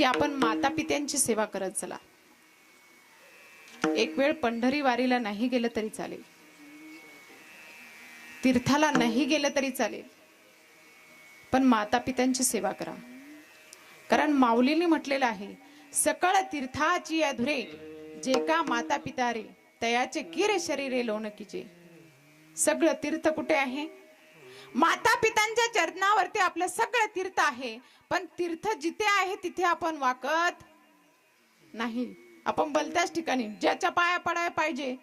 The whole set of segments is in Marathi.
की आपण माता पित्यांची सेवा करत चला. एक वेळ पंढरी वारीला नाही गेलं तरी चालेल. तीर्थाला नाही गेलं तरी चालेल. पण माता पित्यांची सेवा करा. कारण माऊलीने म्हटलेलं आहे सकळ तीर्थाची अधुरे जे का माता पिता रे तयाचे किरे शरीरे लोणकीचे. सगळं तीर्थ कुठे आहे? माता पितांच्या चरणावरती आपलं सगळं तीर्थ आहे. पण तीर्थ जिथे आहे तिथे आपण वाकत नाही. आपण बलत्याच ठिकाणी. ज्याच्या पाया पडायला पाहिजे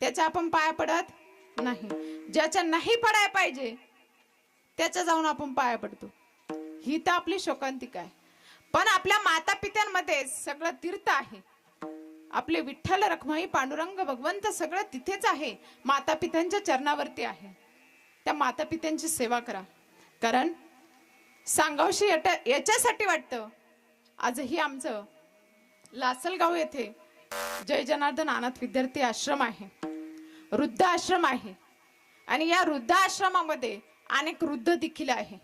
त्याच्या आपण पाया पडत नाही. ज्याच्या नाही पडायला पाहिजे त्याच्या जाऊन आपण पाया पडतो. ही तर आपली शोकांतिका आहे. पण आपल्या माता पित्यांमध्ये सगळं तीर्थ आहे. आपले विठ्ठल रखमाई पांडुरंग भगवंत सगळं तिथेच आहे. माता पित्यांच्या चरणावरती आहे. त्या माता पित्यांची सेवा करा. कारण सांगावशी याट- याच्यासाठी वाटतं. आजही आमचं लासलगाव येथे जय जनार्दन अनाथ विद्यार्थी आश्रम आहे. वृद्ध आश्रम आहे. आणि या वृद्ध आश्रमामध्ये अनेक वृद्ध देखील आहे.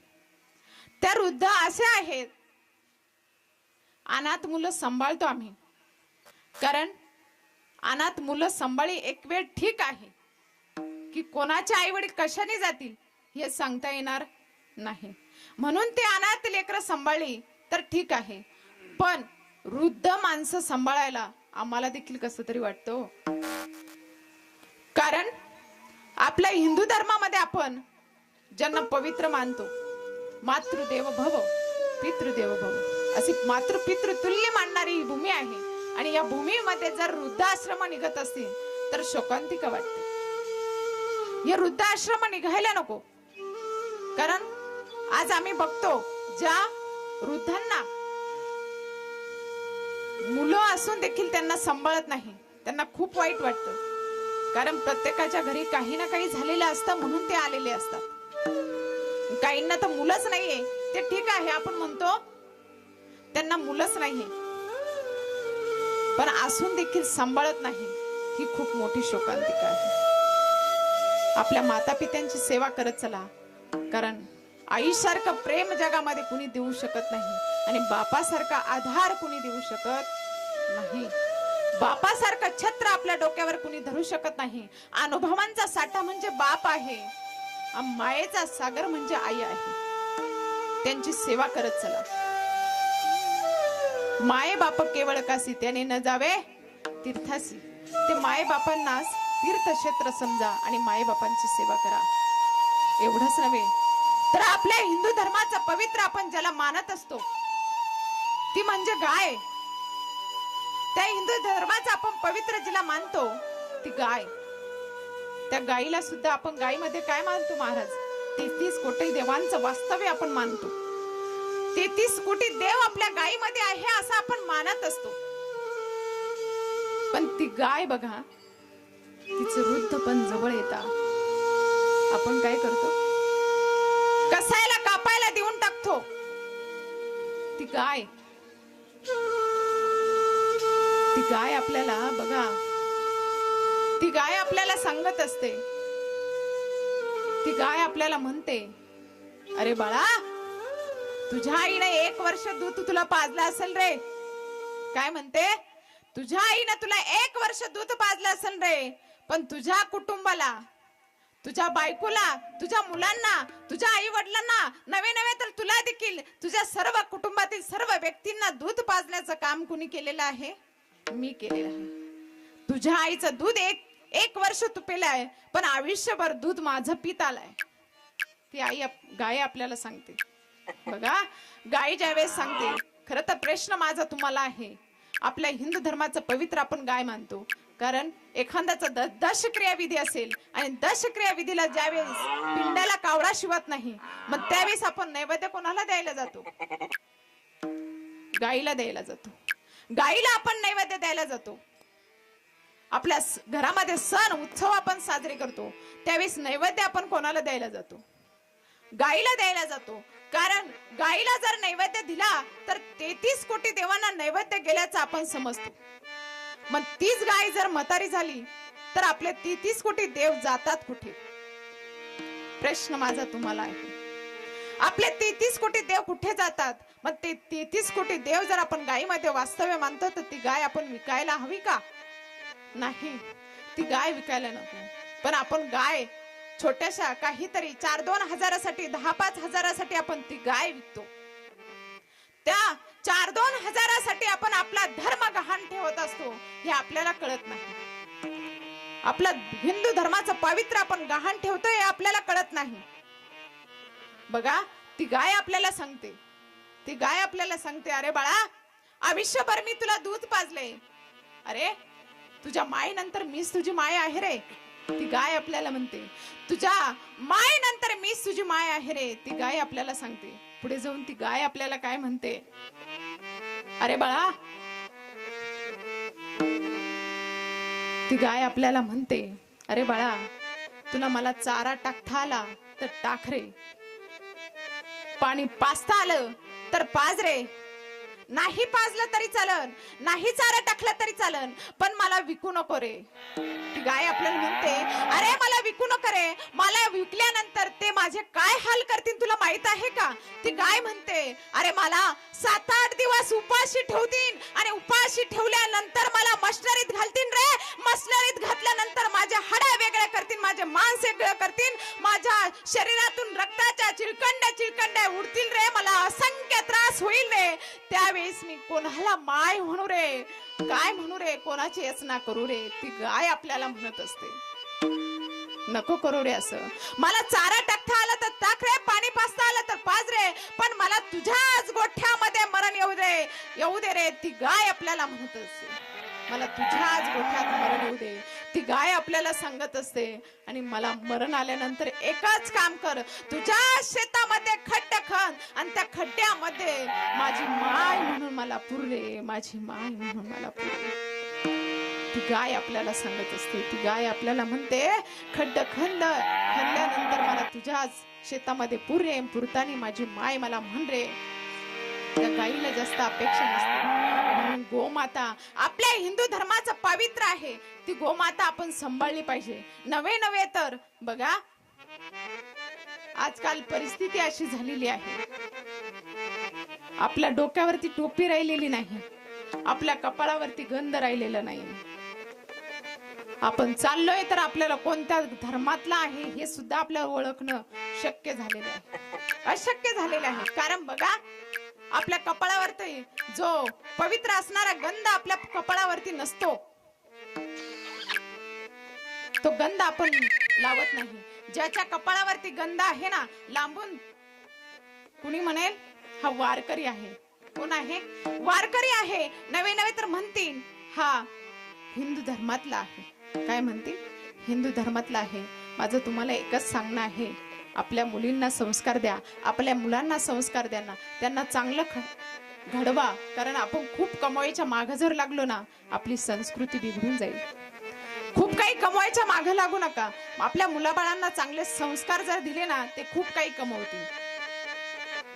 त्या वृद्ध असे आहेत. अनाथ मुलं सांभाळतो आम्ही. कारण अनाथ मुलं सांभाळी एक वेळ ठीक आहे. की कोणाचे आई वडील कशाने जातील हे सांगता येणार नाही. म्हणून ते अनाथ लेकरं सांभाळली तर ठीक आहे. पण वृद्ध माणसं सांभाळायला आम्हाला देखील कसं तरी वाटतो हो. कारण आपल्या हिंदू धर्मामध्ये आपण ज्यांना पवित्र मानतो मातृदेव भव पितृदेव भव अशी मातृ पितृ तुल्य मानणारी ही भूमी आहे. आणि या भूमीमध्ये जर वृद्धाश्रम निघत असतील तर शोकांतिका वाटते. हे वृद्धाश्रम निघायला नको. कारण आज आम्ही बघतो ज्या वृद्धांना मुलं असून देखील त्यांना सांभाळत नाही त्यांना खूप वाईट वाटतं. कारण प्रत्येकाच्या घरी काही ना काही झालेलं असतं म्हणून ते आलेले असतात. काहींना तर मुलंच नाहीये ते ठीक आहे आपण म्हणतो त्यांना मुलंच नाहीये. पण असून देखील सांभाळत नाही ही खूप मोठी शोकांतिका आहे. आपल्या माता पित्यांची सेवा करत चला. कारण आईसारखं प्रेम जगामध्ये कुणी देऊ शकत नाही आणि बापासारखा आधार कुणी देऊ शकत नाही. बापासारखं छत्र आपल्या डोक्यावर कुणी धरू शकत नाही. अनुभवांचा साठा म्हणजे बाप आहे. मायेचा सागर म्हणजे आई आहे. त्यांची सेवा करत चला. माये बाप केवळ कासी त्याने न जावे तीर्थासी. ते माये बापांनाच तीर्थक्षेत्र समजा आणि मायबापांची सेवा करा. एवढंच नव्हे तर आपल्या हिंदू धर्माचा पवित्र आपण ज्याला मानत असतो ती म्हणजे गाय. त्या हिंदू धर्माचा आपण पवित्र जिला मानतो ती गाय. त्या गायीला सुद्धा आपण गायीमध्ये काय मानतो महाराज? तेहतीस कोटी देवांचं वास्तव्य आपण मानतो. तेहतीस कोटी देव आपल्या गायीमध्ये आहे असं आपण मानत असतो. पण ती गाय बघा तिचे वृद्ध पण जवळ येता आपण काय करतो? कसायला कापायला देऊन टाकतो. ती गाय. ती गाय आपल्याला बघा. ती गाय आपल्याला सांगत असते. ती गाय आपल्याला म्हणते अरे बाळा तुझ्या आईने एक वर्ष दूध तुला पाजलं असेल रे. काय म्हणते? तुझ्या आईनं तुला एक वर्ष दूध पाजलं असेल रे. पण तुझ्या कुटुंबाला तुझ्या बायकोला तुझ्या मुलांना तुझ्या आई वडिलांना नवे नवे तर तुला देखील तुझ्या सर्व कुटुंबातील सर्व व्यक्तींना दूध पाजण्याचं काम कुणी केलेलं आहे? मी केलेलं आहे. तुझ्या आईचं दूध एक एक वर्ष तू आहे पण आयुष्यभर दूध माझं पित आलाय. ती आई आप- गाय आपल्याला सांगते. बघा गाय ज्यावेळेस सांगते खरं तर प्रश्न माझा तुम्हाला आहे. आपल्या हिंदू धर्माचं पवित्र आपण गाय मानतो. कारण एखाद्याचा द- दशक्रिया विधी असेल आणि दशक्रिया विधीला ज्यावेळेस पिंडाला कावळा शिवत नाही मग त्यावेळेस आपण नैवेद्य कोणाला द्यायला जातो? गाईला द्यायला जातो. गाईला आपण नैवेद्य द्यायला जातो. आपल्या घरामध्ये सण उत्सव आपण साजरे करतो त्यावेळेस नैवेद्य आपण कोणाला द्यायला जातो? गाईला द्यायला जातो. कारण गाईला जर नैवेद्य दिला तर तेहतीस कोटी देवांना नैवेद्य गेल्याचं आपण समजतो. मग तीच गाय जर म्हातारी झाली तर आपले तेहतीस कोटी देव जातात कुठे? प्रश्न माझा तुम्हाला आहे. आपले तेहतीस कोटी देव कुठे जातात? मग ते तेहतीस कोटी देव जर आपण गायीमध्ये वास्तव्य मानतो तर ती गाय आपण विकायला हवी का? नाही. ती गाय विकायला नको. पण आपण गाय छोट्याशा काहीतरी चार दोन हजारासाठी दहा पाच हजारासाठी आपण ती गाय विकतो. त्या चार दोन हजारासाठी आपण आपला धर्म गहाण ठेवत असतो हे आपल्याला कळत नाही. आपला हिंदू धर्माचं पवित्र आपण गहाण ठेवतोय हे आपल्याला कळत नाही. बघा ती गाय आपल्याला सांगते. ती गाय आपल्याला सांगते अरे बाळा आयुष्यभर मी तुला दूध पाजले. अरे तुझ्या माय नंतर मीच तुझी माय आहे रे. ती गाय आपल्याला म्हणते तुझ्या माय नंतर मीच तुझी माय आहे रे. ती गाय आपल्याला सांगते. पुढे जाऊन ती गाय आपल्याला काय म्हणते? अरे बाळा. ती गाय आपल्याला म्हणते अरे बाळा तुला मला चारा टाकता आला तर टाक रे. पाणी पाचता आलं तर पाज रे. नाही पाजलं तरी चालन नाही चारा टाकलं तरी चालन पण मला विकू नको रे. गाय आपल्याला म्हणते अरे मला विकू नको रे. मला विकल्यानंतर ते माझे काय हाल करतील तुला माहीत आहे का? ती गाय म्हणते अरे मला सात आठ दिवस उपाशी ठेवतील आणि उपाशी ठेवल्या त्यावेळेस मी. कोणाला माय म्हणू रे? काय म्हणू रे? कोणाची याचना करू रे? ती गाय आपल्याला म्हणत असते. नको करू रे असं. मला चारा टाकता आला तर टाक रे. पाणी पाचता आलं तर पाज रे. पण मला तुझ्याच गोठ्यामध्ये मरण येऊ दे. येऊ दे रे. ती गाय आपल्याला म्हणत असते. मला तुझ्याच गोठ्यात मरण येऊ दे. ती गाय आपल्याला सांगत असते. आणि मला मरण आल्यानंतर एकच काम कर. तुझ्या शेतामध्ये खड्ड खण आणि त्या खड्ड्यामध्ये माझी माय म्हणून मला पुरले. माझी माय म्हणून मला पुरले. ती गाय आपल्याला सांगत असते. ती गाय आपल्याला म्हणते खड्ड खंद खणल्यानंतर मला तुझ्याच शेतामध्ये पुरे रे पुरतानी माझी माय मला म्हण रे त्या गाईला जास्त अपेक्षा नसते. म्हणून गोमाता आपल्या हिंदू धर्माचं पवित्र आहे. ती गोमाता आपण सांभाळली पाहिजे. नवे नवे तर बघा आजकाल परिस्थिती अशी झालेली आहे. आपल्या डोक्यावरती टोपी राहिलेली नाही. आपल्या कपाळावरती गंध राहिलेला नाही. आपण चाललोय तर आपल्याला कोणत्या धर्मातला आहे हे सुद्धा आपल्याला ओळखणं शक्य झालेलं आहे. अशक्य झालेलं आहे. कारण बघा आपल्या कपाळावरती. जो पवित्र असणारा गंध आपल्या कपाळावरती नसतो. तो गंध आपण लावत नाही. ज्याच्या कपाळावरती गंध आहे ना लांबून. कुणी म्हणेल हा वारकरी आहे. कोण आहे? वारकरी आहे. नवे नवे तर म्हणतील. हा हिंदू धर्मातला आहे. काय म्हणतील? हिंदू धर्मातला आहे. माझं तुम्हाला एकच सांगणं आहे. आपल्या मुलींना संस्कार द्या आपल्या मुलांना संस्कार द्या ना. त्यांना चांगलं ख- घडवा. कारण आपण खूप कमाईच्या मागं जर लागलो ना आपली संस्कृती बिघडून जाईल. खूप काही कमवायच्या मागं लागू नका. आपल्या मुलाबाळांना चांगले संस्कार जर दिले ना ते खूप काही कमवतील.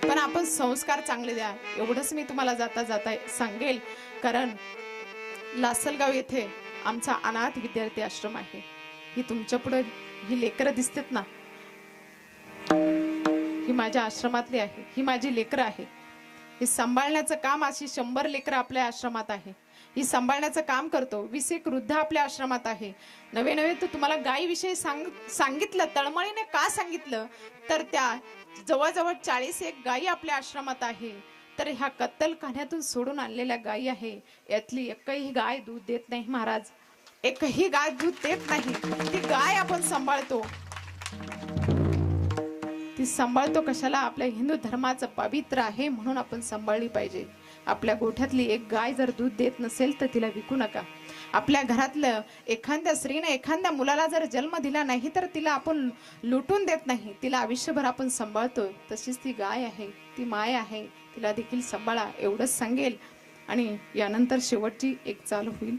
पण आपण संस्कार चांगले द्या. एवढंच मी तुम्हाला जाता जाता सांगेल. कारण लासलगाव येथे आमचा अनाथ विद्यार्थी आश्रम आहे. ही तुमच्यापुढे ही लेकरं दिसतात ना. ही माझ्या आश्रमातली आहे. ही माझी लेकरं आहे. हे सांभाळण्याचं काम अशी शंभर लेकरं आपल्या आश्रमात आहे. ही सांभाळण्याचं काम करतो. वीस एक वृद्ध आपल्या आश्रमात आहे. नवे नवे तर तुम्हाला गायीविषयी सांग सांगितलं तळमळीने का सांगितलं? तर त्या जवळजवळ चाळीस एक गायी आपल्या आश्रमात आहे. तर ह्या कत्तलखान्यातून सोडून आणलेल्या गायी आहे. यातली एकही गाय दूध देत नाही महाराज. एकही गाय दूध देत नाही. ती गाय आपण सांभाळतो. ती सांभाळतो कशाला? आपल्या हिंदू धर्माचं पवित्र आहे म्हणून आपण सांभाळली पाहिजे. आपल्या गोठ्यातली एक गाय जर दूध देत नसेल तर तिला विकू नका. आपल्या घरातलं एखाद्या स्त्रीने एखाद्या मुलाला जर जन्म दिला नाही तर तिला आपण लुटून देत नाही. तिला आयुष्यभर आपण सांभाळतो तशीच ती गाय आहे ती माय आहे तिला देखील सांभाळा एवढंच सांगेल. आणि यानंतर शेवटची एक चाल होईल.